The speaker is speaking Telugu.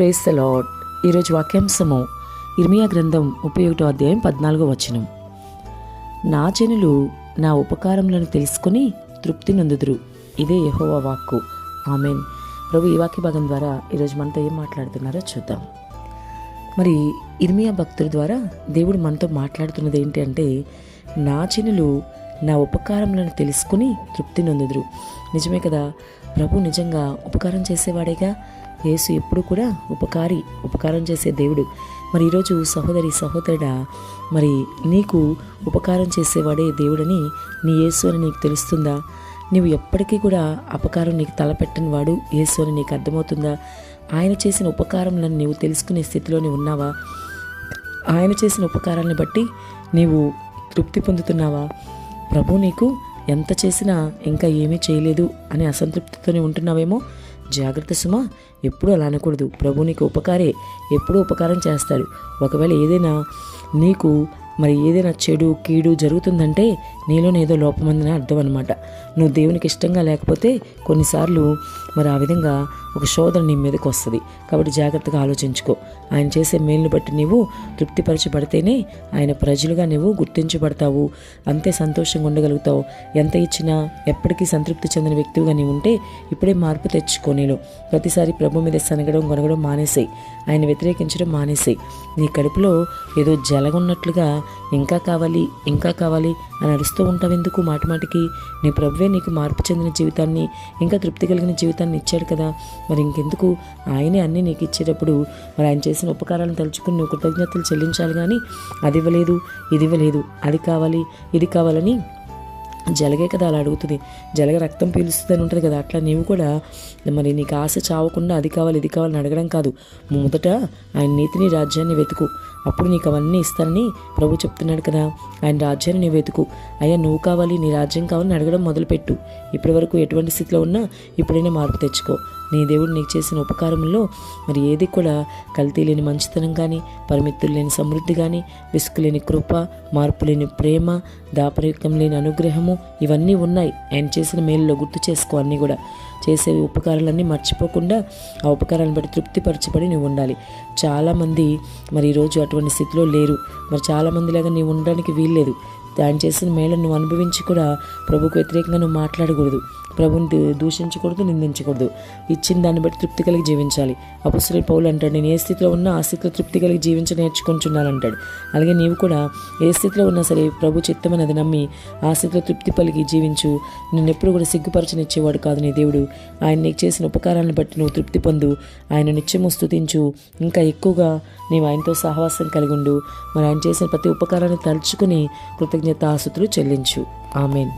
ప్రేస్ ద లాడ్ ఈరోజు వాక్యాంశము ఇర్మియా గ్రంథం ముప్పై ఒకటో అధ్యాయం పద్నాలుగో వచనం. నా జనులు నా ఉపకారములను తెలుసుకుని తృప్తి నొందుదురు. ఇదే యహోవా వాక్కు. ఆమెన్. ప్రభు ఈ వాక్య భాగం ద్వారా ఈరోజు మనతో ఏం మాట్లాడుతున్నారో చూద్దాం. మరి ఇర్మియా భక్తుల ద్వారా దేవుడు మనతో మాట్లాడుతున్నది ఏంటి అంటే నా జనులు నా ఉపకారములను తెలుసుకుని తృప్తి నొందుదురు. నిజమే కదా? ప్రభు నిజంగా ఉపకారం చేసేవాడేగా? యేసు ఎప్పుడు కూడా ఉపకారి ఉపకారం చేసే దేవుడు. మరి ఈరోజు సహోదరి సహోదరుడా మరి నీకు ఉపకారం చేసేవాడే దేవుడని నీ యేసు అని నీకు తెలుస్తుందా? నీవు ఎప్పటికీ కూడా అపకారం నీకు తలపెట్టని వాడు యేసు అని నీకు అర్థమవుతుందా? ఆయన చేసిన ఉపకారములను నీవు తెలుసుకునే స్థితిలోనే ఉన్నావా? ఆయన చేసిన ఉపకారాలను బట్టి నీవు తృప్తి పొందుతున్నావా? ప్రభు నీకు ఎంత చేసినా ఇంకా ఏమీ చేయలేదు అని అసంతృప్తితోనే ఉంటున్నావేమో? జాగ్రత్త సుమా ఎప్పుడూ అలా అనకూడదు. ప్రభు నీకు ఉపకారే ఎప్పుడూ ఉపకారం చేస్తాడు. ఒకవేళ ఏదైనా నీకు మరి ఏదైనా చెడు కీడు జరుగుతుందంటే నీలోనేదో లోపమందని అర్థం అనమాట నువ్వు దేవునికి ఇష్టంగా లేకపోతే కొన్నిసార్లు మరి ఆ విధంగా ఒక శోధన నీ మీదకి వస్తుంది. కాబట్టి జాగ్రత్తగా ఆలోచించుకో. ఆయన చేసే మేలుని బట్టి నీవు తృప్తిపరచబడితేనే ఆయన ప్రజలుగా నువ్వు గుర్తించబడతావు. అంతే సంతోషంగా ఉండగలుగుతావు. ఎంత ఇచ్చినా ఎప్పటికీ సంతృప్తి చెందిన వ్యక్తిగా నీవు ఉంటే ఇప్పుడే మార్పు తెచ్చుకో నీలో. ప్రతిసారి ప్రభు మీద సనగడం గొనగడం మానేసాయి. ఆయన వ్యతిరేకించడం మానేసాయి. నీ కడుపులో ఏదో జలగున్నట్లుగా ఇంకా కావాలి ఇంకా కావాలి అని అరుస్తూ ఉంటావు ఎందుకు మాటికి నీ ప్రభువే నీకు మార్పు చెందిన జీవితాన్ని ఇంకా తృప్తి కలిగిన జీవితాన్ని ఇచ్చాడు కదా. మరి ఇంకెందుకు? ఆయనే అన్నీ నీకు ఇచ్చేటప్పుడు మరి ఆయన చేసిన ఉపకారాలను తలుచుకుని నువ్వు కృతజ్ఞతలు చెల్లించాలి కానీ అది ఇవ్వలేదు ఇది ఇవ్వలేదు అది కావాలి ఇది కావాలని జలగే కదా అలా అడుగుతుంది. జలగ రక్తం పీలుస్తుందని ఉంటుంది కదా అట్లా నీవు కూడా మరి నీకు ఆశ చావకుండా అది కావాలి ఇది కావాలని అడగడం కాదు. మొదట ఆయన నీతిని రాజ్యాన్ని వెతుకు. అప్పుడు నీకు అవన్నీ ఇస్తానని ప్రభు చెప్తున్నాడు కదా ఆయన రాజ్యాన్ని నీవు వెతుకు. అయ్యా నువ్వు కావాలి నీ రాజ్యం కావాలని అడగడం మొదలుపెట్టు. ఇప్పటి వరకు ఎటువంటి స్థితిలో ఉన్నా ఇప్పుడైనా మార్పు తెచ్చుకో. నీ దేవుడు నీకు చేసిన ఉపకారంలో మరి ఏది కూడా కల్తీ లేని మంచితనం కానీ పరిమితులు లేని సమృద్ధి కానీ విసుగు లేని కృప మార్పు లేని ప్రేమ దాపరికం లేని అనుగ్రహము ఇవన్నీ ఉన్నాయి. ఆయన చేసిన మేలులో గుర్తు చేసుకో అన్నీ కూడా. చేసే ఉపకారాలన్నీ మర్చిపోకుండా ఆ ఉపకారాలను బట్టి తృప్తిపరచబడి నువ్వు ఉండాలి. చాలామంది మరి ఈరోజు అటువంటి స్థితిలో లేరు. మరి చాలామంది లాగా నీవు ఉండడానికి వీల్లేదు. ఆయన చేసిన మేళను నువ్వు అనుభవించి కూడా ప్రభుకు వ్యతిరేకంగా నువ్వు మాట్లాడకూడదు. ప్రభుని దూషించకూడదు నిందించకూడదు. ఇచ్చిన దాన్ని బట్టి తృప్తి కలిగి జీవించాలి. అపుసరి పౌలు అంటాడు నేను ఏ స్థితిలో ఉన్నా ఆ స్థితిలో తృప్తి కలిగి జీవించ నేర్చుకుంటున్నాను అంటాడు అలాగే నీవు కూడా ఏ స్థితిలో ఉన్నా సరే ప్రభు చిత్తమని అది నమ్మి ఆ స్థితిలో తృప్తి పలికి జీవించు. నిన్ను ఎప్పుడు కూడా సిగ్గుపరచనిచ్చేవాడు కాదు నీ దేవుడు. ఆయన నీకు చేసిన ఉపకారాలను బట్టి నువ్వు తృప్తి పొందు. ఆయన నిత్యము స్థుతించు ఇంకా ఎక్కువగా నీవు ఆయనతో సహవాసం కలిగి ఉండు. మరి ఆయన చేసిన ప్రతి ఉపకారాన్ని తలుచుకుని కృతజ్ఞ కృతజ్ఞతాసుతులు చెల్లించు. ఆమెన్.